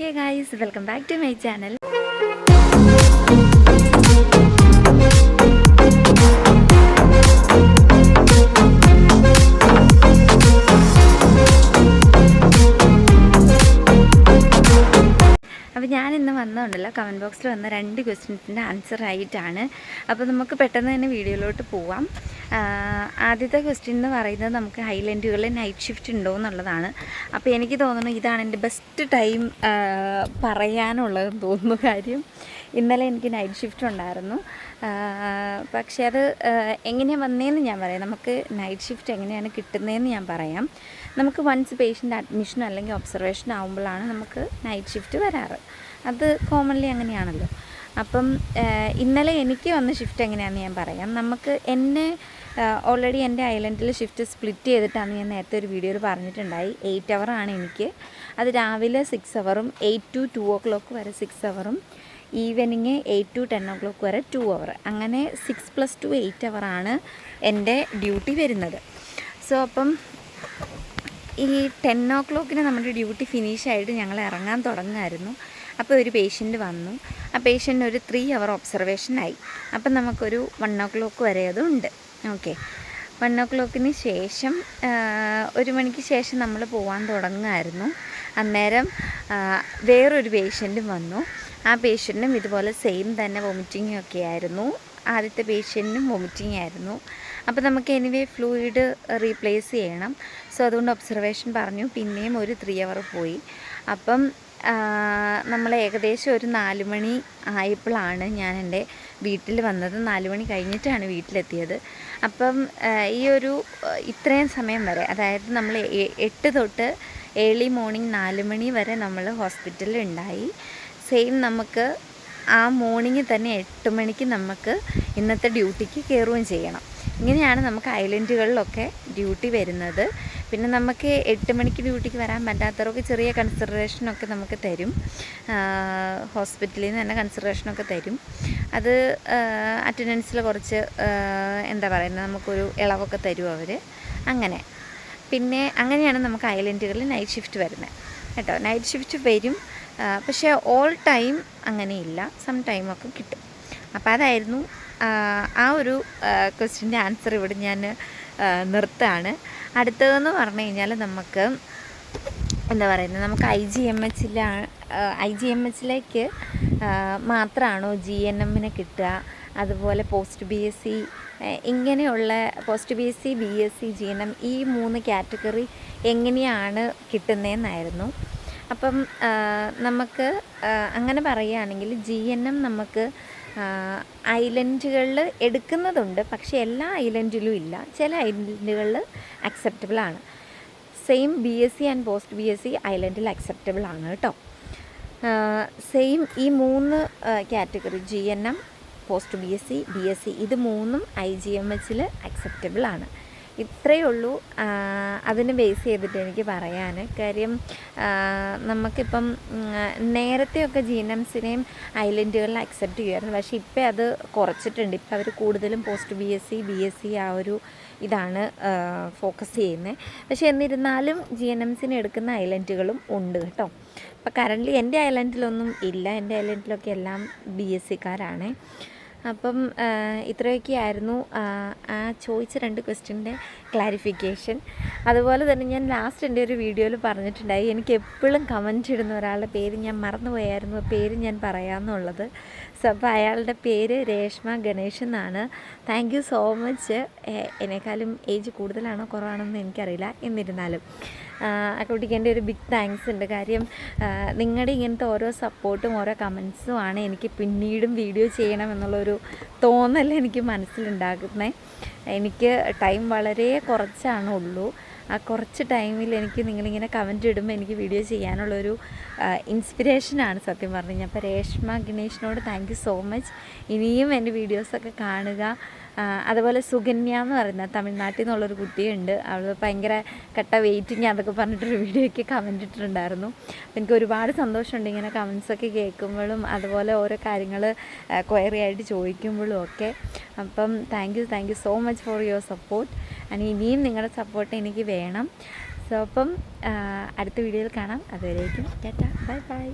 Hey guys welcome back to my channel അപ്പോൾ ഞാൻ ഇന്ന് വന്നതുണ്ടല്ലോ കമന്റ് ബോക്സിൽ വന്ന രണ്ട് ക്വസ്റ്റ്യൻസിന്റെ ആൻസർ ആയിട്ടാണ്. അപ്പോൾ നമുക്ക് പെട്ടെന്ന് തന്നെ വീഡിയോയിലോട്ട് പോവാം. ആദ്യത്തെ ക്വസ്റ്റ്യൻ എന്ന് പറയുന്നത് നമുക്ക് ഹൈലൻഡുകളിൽ നൈറ്റ് ഷിഫ്റ്റ് ഉണ്ടോ എന്നുള്ളതാണ്. അപ്പോൾ എനിക്ക് തോന്നുന്നു ഇതാണ് എന്റെ ബെസ്റ്റ് ടൈം പറയാനുള്ളതെന്ന് തോന്നുന്നു കാര്യം. ഇന്നലെ എനിക്ക് നൈറ്റ് ഷിഫ്റ്റ് ഉണ്ടായിരുന്നു. പക്ഷെ അത് എങ്ങനെയാണ് വന്നതെന്ന് ഞാൻ പറയാം. നമുക്ക് നൈറ്റ് ഷിഫ്റ്റ് എങ്ങനെയാണ് കിട്ടുന്നതെന്ന് ഞാൻ പറയാം. നമുക്ക് വൺസ് പേഷ്യന്റ് അഡ്മിഷൻ അല്ലെങ്കിൽ ഒബ്സർവേഷൻ ആകുമ്പോഴാണ് നമുക്ക് നൈറ്റ് ഷിഫ്റ്റ് വരാറ്. അത് കോമൺലി അങ്ങനെയാണല്ലോ. അപ്പം ഇന്നലെ എനിക്ക് വന്ന ഷിഫ്റ്റ് എങ്ങനെയാണെന്ന് ഞാൻ പറയാം. നമുക്ക് എന്നെ ഓൾറെഡി എന്റെ ഐലൻഡിൽ ഷിഫ്റ്റ് സ്പ്ലിറ്റ് ചെയ്തിട്ടാണ് ഞാൻ നേരത്തെ ഒരു വീഡിയോയിൽ പറഞ്ഞിട്ടുണ്ടായി. എയ്റ്റ് ആണ് എനിക്ക്. അത് രാവിലെ സിക്സ് അവറും eight to two o'clock വരെ six അവറും evening eight to ten o'clock വരെ ടു അവർ അങ്ങനെ സിക്സ് പ്ലസ് ടു എയ്റ്റ് അവറാണ് എന്റെ ഡ്യൂട്ടി വരുന്നത്. സോ അപ്പം ഈ ടെൻ ഒ ക്ലോക്കിന് നമ്മുടെ ഡ്യൂട്ടി ഫിനിഷ് ആയിട്ട് ഞങ്ങൾ ഇറങ്ങാൻ തുടങ്ങുമായിരുന്നു അപ്പോൾ ഒരു പേഷ്യന്റ് വന്നു. ആ പേഷ്യന്റ് ഒരു ത്രീ അവർ ഒബ്സർവേഷനായി അപ്പം നമുക്കൊരു വൺ ഒ ക്ലോക്ക് വരെ അതുണ്ട് ഓക്കെ വൺ ഒ ക്ലോക്കിന് ശേഷം ഒരു മണിക്ക് ശേഷം നമ്മൾ പോകാൻ തുടങ്ങുമായിരുന്നു അന്നേരം വേറൊരു പേഷ്യന്റും വന്നു. ആ പേഷ്യന്റിനും ഇതുപോലെ സെയിം തന്നെ വൊമിറ്റിംഗ് ഒക്കെ ആയിരുന്നു. ആദ്യത്തെ പേഷ്യന്റിനും വോമിറ്റിംഗ് ആയിരുന്നു. അപ്പോൾ നമുക്ക് എനിവേ ഫ്ലൂയിഡ് റീപ്ലേസ് ചെയ്യണം. സോ അതുകൊണ്ട് ഒബ്സർവേഷൻ പറഞ്ഞു. പിന്നെയും ഒരു ത്രീ അവർ പോയി. അപ്പം നമ്മൾ ഏകദേശം ഒരു നാല് മണി ആയപ്പോഴാണ് ഞാൻ എന്റെ വീട്ടിൽ വന്നത്. നാല് മണി കഴിഞ്ഞിട്ടാണ് വീട്ടിലെത്തിയത്. അപ്പം ഈ ഒരു ഇത്രയും സമയം വരെ അതായത് നമ്മൾ എട്ട് തൊട്ട് ഏർലി മോർണിംഗ് നാല് മണി വരെ നമ്മൾ ഹോസ്പിറ്റലിൽ ഉണ്ടായി. സെയിം നമുക്ക് ആ മോർണിംഗ് തന്നെ എട്ട് മണിക്ക് നമുക്ക് ഇന്നത്തെ ഡ്യൂട്ടിക്ക് കയറുകയും ചെയ്യണം. ഇങ്ങനെയാണ് നമുക്ക് ഐലൻഡുകളിലൊക്കെ ഡ്യൂട്ടി വരുന്നത്. പിന്നെ നമുക്ക് എട്ട് മണിക്ക് ഡ്യൂട്ടിക്ക് വരാൻ പറ്റാത്തവർക്ക് ചെറിയ കൺസിഡറേഷനൊക്കെ നമുക്ക് തരും. ഹോസ്പിറ്റലിൽ നിന്ന് തന്നെ കൺസിഡറേഷനൊക്കെ തരും. അത് അറ്റൻഡൻസിൽ കുറച്ച് എന്താ പറയുന്നത് നമുക്കൊരു ഇളവൊക്കെ തരും അവർ അങ്ങനെ. പിന്നെ അങ്ങനെയാണ് നമുക്ക് ഐലൻഡുകളിൽ നൈറ്റ് ഷിഫ്റ്റ് വരുന്നത്. കേട്ടോ നൈറ്റ് ഷിഫ്റ്റ് വരും. പക്ഷേ ഓൾ ടൈം അങ്ങനെയില്ല. സം ടൈമൊക്കെ കിട്ടും. അപ്പോൾ അതായിരുന്നു ആ, ഒരു ക്വസ്റ്റിന്റെ ആൻസർ ഇവിടെ ഞാൻ നിർത്താണ് അടുത്തതെന്ന് പറഞ്ഞു കഴിഞ്ഞാൽ നമുക്ക് എന്താ പറയുന്നത് നമുക്ക് ഐ ജി എം എച്ചിലാ ഐ ജി എം എച്ചിലേക്ക് മാത്രമാണോ ജി എൻ എമ്മിന് കിട്ടുക? അതുപോലെ പോസ്റ്റ് ബി എസ് സി ഇങ്ങനെയുള്ള post B S C B S C G N M ഈ മൂന്ന് കാറ്റഗറി എങ്ങനെയാണ് കിട്ടുന്നതെന്നായിരുന്നു അപ്പം നമുക്ക് അങ്ങനെ പറയുകയാണെങ്കിൽ ജി എൻ എം നമുക്ക് ഐലൻഡുകളിൽ എടുക്കുന്നതുണ്ട്. പക്ഷെ എല്ലാ ഐലൻഡിലും ഇല്ല. ചില ഐലൻഡുകളിൽ അക്സെപ്റ്റബിൾ ആണ്. Same B S C and post B S C ഐലൻഡിൽ acceptable ആണ് കേട്ടോ. സെയിം ഈ മൂന്ന് category G N M post B S C B S C ഇത് മൂന്നും ഐ ജി എം എച്ചിൽ അക്സെപ്റ്റബിൾ ആണ്. ഇത്രയേ ഉള്ളൂ. അതിനെ ബേസ് ചെയ്തിട്ട് എനിക്ക് പറയാൻ കാര്യം നമുക്കിപ്പം നേരത്തെയൊക്കെ ജീനംസിനെയും ഐലൻഡുകളിൽ അക്സെപ്റ്റ് ചെയ്യുമായിരുന്നു. പക്ഷേ ഇപ്പം അത് കുറച്ചിട്ടുണ്ട്. ഇപ്പം അവർ കൂടുതലും post B S C B S C ആ ഒരു ഇതാണ് ഫോക്കസ് ചെയ്യുന്നത് പക്ഷേ എന്നിരുന്നാലും ജി എൻ എംസിന് എടുക്കുന്ന ഐലൻഡുകളും ഉണ്ട് കേട്ടോ. അപ്പോൾ കറന്റ്ലി എന്റെ ഐലൻഡിലൊന്നും ഇല്ല. എന്റെ ഐലൻഡിലൊക്കെ എല്ലാം ബി എസ് സിക്കാരാണ് അപ്പം ഇത്രയൊക്കെയായിരുന്നു ആ ചോദിച്ച രണ്ട് ക്വസ്റ്റ്യന്റെ ക്ലാരിഫിക്കേഷൻ അതുപോലെ തന്നെ ഞാൻ ലാസ്റ്റ് എന്റെ ഒരു വീഡിയോയിൽ പറഞ്ഞിട്ടുണ്ടായി. എനിക്ക് എപ്പോഴും കമന്റ് ഇടുന്ന ഒരാളുടെ പേര് ഞാൻ മറന്നുപോയായിരുന്നു. പേര് ഞാൻ പറയാമെന്നുള്ളത് സോ അപ്പോൾ അയാളുടെ പേര് രേഷ്മ ഗണേഷ് എന്നാണ്. താങ്ക് യു സോ മച്ച് എന്നെക്കാളും ഏജ് കൂടുതലാണോ കുറവാണോന്ന് എനിക്കറിയില്ല. എന്നിരുന്നാലും കുട്ടിക്ക് എന്റെ ഒരു ബിഗ് താങ്ക്സ് ഉണ്ട്. കാര്യം നിങ്ങളുടെ ഇങ്ങനത്തെ ഓരോ സപ്പോർട്ടും ഓരോ കമൻസും ആണ് എനിക്ക് പിന്നീടും വീഡിയോ ചെയ്യണം എന്നുള്ളൊരു തോന്നൽ എനിക്ക് മനസ്സിലുണ്ടാകുന്നത് എനിക്ക് ടൈം വളരെ കുറച്ചാണ് ഉള്ളൂ ആ കുറച്ച് ടൈമിൽ എനിക്ക് നിങ്ങളിങ്ങനെ കമന്റ് ഇടുമ്പോൾ എനിക്ക് വീഡിയോ ചെയ്യാനുള്ളൊരു ഇൻസ്പിറേഷനാണ് സത്യം പറഞ്ഞു അപ്പോൾ രേഷ്മ ഗണേഷിനോട് താങ്ക് സോ മച്ച് ഇനിയും എന്റെ വീഡിയോസൊക്കെ കാണുക. അതുപോലെ സുഗന്യ എന്ന് പറയുന്ന തമിഴ്നാട്ടിൽ നിന്നുള്ളൊരു കുട്ടിയുണ്ട്. അവൾ ഭയങ്കര കട്ട വെയിറ്റിംഗ് അതൊക്കെ പറഞ്ഞിട്ടൊരു വീഡിയോയ്ക്ക് കമന്റ് ഇട്ടിട്ടുണ്ടായിരുന്നു. എനിക്ക് ഒരുപാട് സന്തോഷമുണ്ട് ഇങ്ങനെ കമൻസൊക്കെ കേൾക്കുമ്പോഴും അതുപോലെ ഓരോ കാര്യങ്ങൾ ക്വയറി ആയിട്ട് ചോദിക്കുമ്പോഴും ഒക്കെ. അപ്പം thank you thank you so much for your support and ഇനിയും നിങ്ങളുടെ സപ്പോർട്ട് എനിക്ക് വേണം. സോ അപ്പം അടുത്ത വീഡിയോയിൽ കാണാം. അതുവരേക്കും ടാറ്റ ബൈ ബൈ.